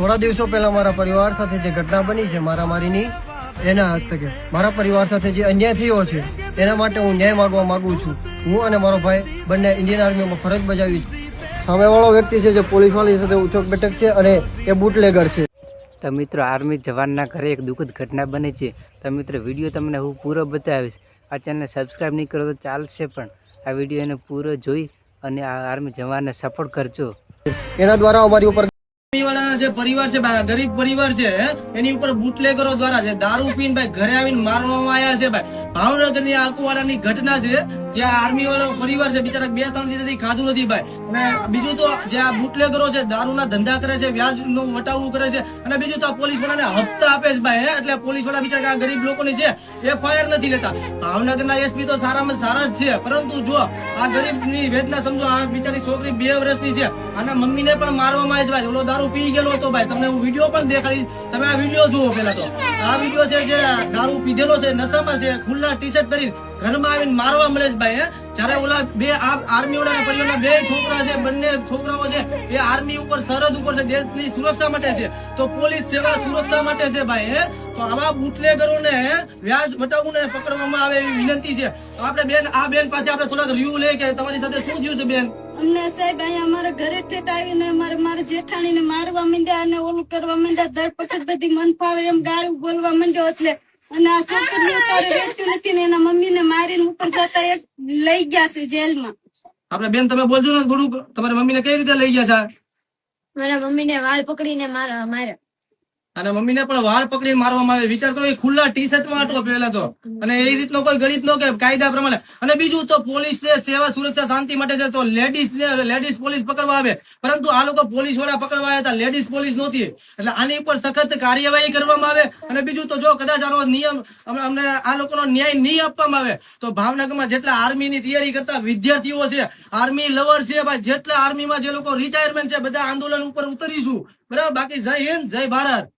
થોડા દિવસો પહેલા મારા પરિવાર સાથે જે ઘટના બની છે મારામારીની એના હસ્તકે. મારા પરિવાર સાથે જે અન્યાય થયો છે એના માટે હું ન્યાય માગવા માંગુ છું. હું અને મારો ભાઈ બંને ઇન્ડિયન આર્મીમાં ફરજ બજાવી છે. સામેવાળો વ્યક્તિ છે જે પોલીસ વાળી સાથે ઉચક બેઠક છે અને એ બુટલેગર છે. તો મિત્રો આર્મી જવાનના ઘરે એક દુઃખદ ઘટના બની છે. તો મિત્રો વીડિયો તમને હું પૂરો બતાવીશ. આ ચેનલને સબસ્ક્રાઈબ નહીં કરો તો ચાલશે પણ. આ વીડિયો એને પૂરો જોઈ અને આ આર્મી જવાનને સપોર્ટ કરજો. એના દ્વારા અમારી ઉપર પરિવાર છે ભાઈ ગરીબ પરિવાર છે એની ઉપર બુટલેગરો દ્વારા છે દારૂ પીને ભાઈ ઘરે આવીને મારવામાં આવ્યા છે, ભાઈ. ભાવનગરની આકુવાડાની ઘટના છે જ્યાં આર્મી વાળો પરિવાર છે, બિચારા બે ત્રણ દિવસથી ખાધું નથી ભાઈ. અને બીજું તો જે આ બુટલેગરો છે, દારૂના ધંધા કરે છે વ્યાજનું વટાવું કરે છે, અને બીજું તો આ પોલીસ વાળાને હપ્તા આપે છે ભાઈ એટલે પોલીસવાળા બિચારા ગરીબ લોકોની છે એફઆઈઆર નથી લેતા. ભાવનગરના એસપી તો સારામાં સારા જ છે, પરંતુ જો આ ગરીબની વેદના સમજો, આ બિચારી છોકરી બે વર્ષની છે, આના મમ્મીને પણ મારવામાં આવે છે ભાઈ. ઓલો દારૂ પી ગયેલો હતો ભાઈ. તમને હું વીડિયો પણ દેખાડી તમે આ વીડિયો જુઓ પેલા તો. આ વીડિયો છે જે દારૂ પીધેલો છે, નશામાં છે, ખુલ્લા ટી શર્ટ પહેરી ઘરમાં આવીને મારવા મળે છે ભાઈ જ્યારે ઓલા બે આર્મી પરિવારના બે છોકરા છે, બંને છોકરાઓ છે, એ આર્મી ઉપર, સરહદ ઉપર છે, દેશની સુરક્ષા માટે છે. તો પોલીસ સેવા સુરક્ષા માટે છે ભાઈ, હે? તો આવા બુટલેગરોને વ્યાજ વટાવું ને પકડવામાં આવે એવી વિનંતી છે. તો આપણે બેન, આ બેન પાસે આપણે થોડાક રિવ્યુ લઈએ કે તમારી સાથે શું થયું છે બેન? અમને સાહેબ, અહીંયા અમારા ઘરે ઠેઠ આવીને મારે મારા જેઠાણી ને મારવા માંડ્યા અને ઓલું કરવા માંડ્યા. ધરપકડ બધી મન ફાવે એમ ગાળું બોલવા માંડ્યો એટલે અને આ છોકરી અત્યારે વેચતું નથી ને એના મમ્મી ને મારીને ઉપર જતા એક લઈ ગયા છે જેલમાં. આપણે બેન તમે બોલજો ને થોડુંક તમારી મમ્મીને કઈ રીતે લઈ ગયા છે મારા મમ્મી ને વાળ પકડીને મારા માર્યા. અને મમ્મીને પણ વાળ પકડી મારવામાં આવે. વિચાર કરો, એ ખુલ્લા ટી શર્ટમાં પહેલા તો. અને એ રીતનો કોઈ ગણિત નો કે કાયદા પ્રમાણે. અને બીજું તો પોલીસ ને સેવા સુરક્ષા શાંતિ માટે છે તો લેડીઝ ને લેડીઝ પોલીસ પકડવા આવે. પરંતુ આ લોકો પોલીસવાળા પકડવા આવ્યા હતા. લેડીઝ પોલીસ નહોતી. એટલે આની ઉપર સખત કાર્યવાહી કરવામાં આવે. અને બીજું તો જો કદાચ આનો નિયમ અમને આ લોકોનો ન્યાય નહીં આપવામાં આવે, તો ભાવનગરમાં જેટલા આર્મીની તૈયારી કરતા વિદ્યાર્થીઓ છે, આર્મી લવર છે, ભાઈ, જેટલા આર્મીમાં જે લોકો રિટાયરમેન્ટ છે, બધા આંદોલન ઉપર ઉતરીશું. બરાબર? બાકી જય હિન્દ, જય ભારત.